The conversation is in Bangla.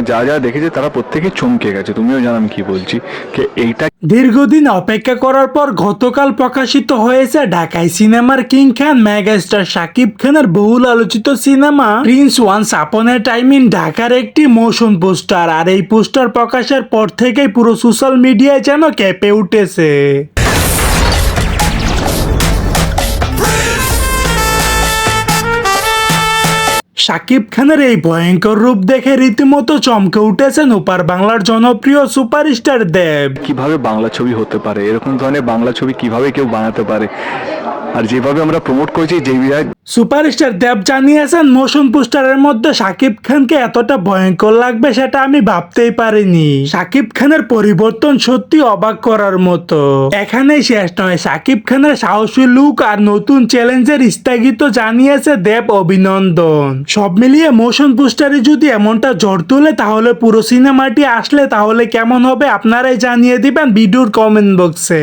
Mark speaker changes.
Speaker 1: মানে যা যা দেখেছে তারা প্রত্যেকে চমকে গেছে। তুমিও জানো আমি কি বলছি। যে এইটা
Speaker 2: দীর্ঘদিন অপেক্ষা করার পর গতকাল প্রকাশিত হয়েছে ঢাকায় সিনেমার কিং খান মেগাস্টার শাকিব খানের বহুল আলোচিত সিনেমা Prince once upon A time in ঢাকার একটি মোশন পোস্টার। আর এই পোস্টার প্রকাশের পর থেকেই পুরো সোশ্যাল মিডিয়ায় যেন কেঁপে উঠেছে। শাকিব খানের এই ভয়ঙ্কর রূপ দেখে রীতিমতো চমকে উঠেছেন ওপার বাংলার জনপ্রিয় সুপারস্টার দেব।
Speaker 1: কীভাবে বাংলা ছবি হতে পারে? এরকম ধরনের বাংলা ছবি কীভাবে কেউ বানাতে পারে? আর যেভাবে আমরা প্রমোট করেছি যে
Speaker 2: সুপারস্টার দেব জানিয়েছেন, মোশন পোস্টারের মধ্যে শাকিব খানকে এতটা ভয়ঙ্কর লাগবে সেটা আমি ভাবতেই পারিনি। শাকিব খানের পরিবর্তন সত্যি অবাক করার মতো। এখানেই শেষ নয়, শাকিব খানের সাহসী লুক আর নতুন চ্যালেঞ্জের স্থগিত জানিয়েছে দেব অভিনন্দন। সব মিলিয়ে মোশন পোস্টারে যদি এমনটা ঝড় তোলে, তাহলে পুরো সিনেমাটি আসলে তাহলে কেমন হবে আপনারাই জানিয়ে দিবেন ভিডিওর কমেন্ট বক্সে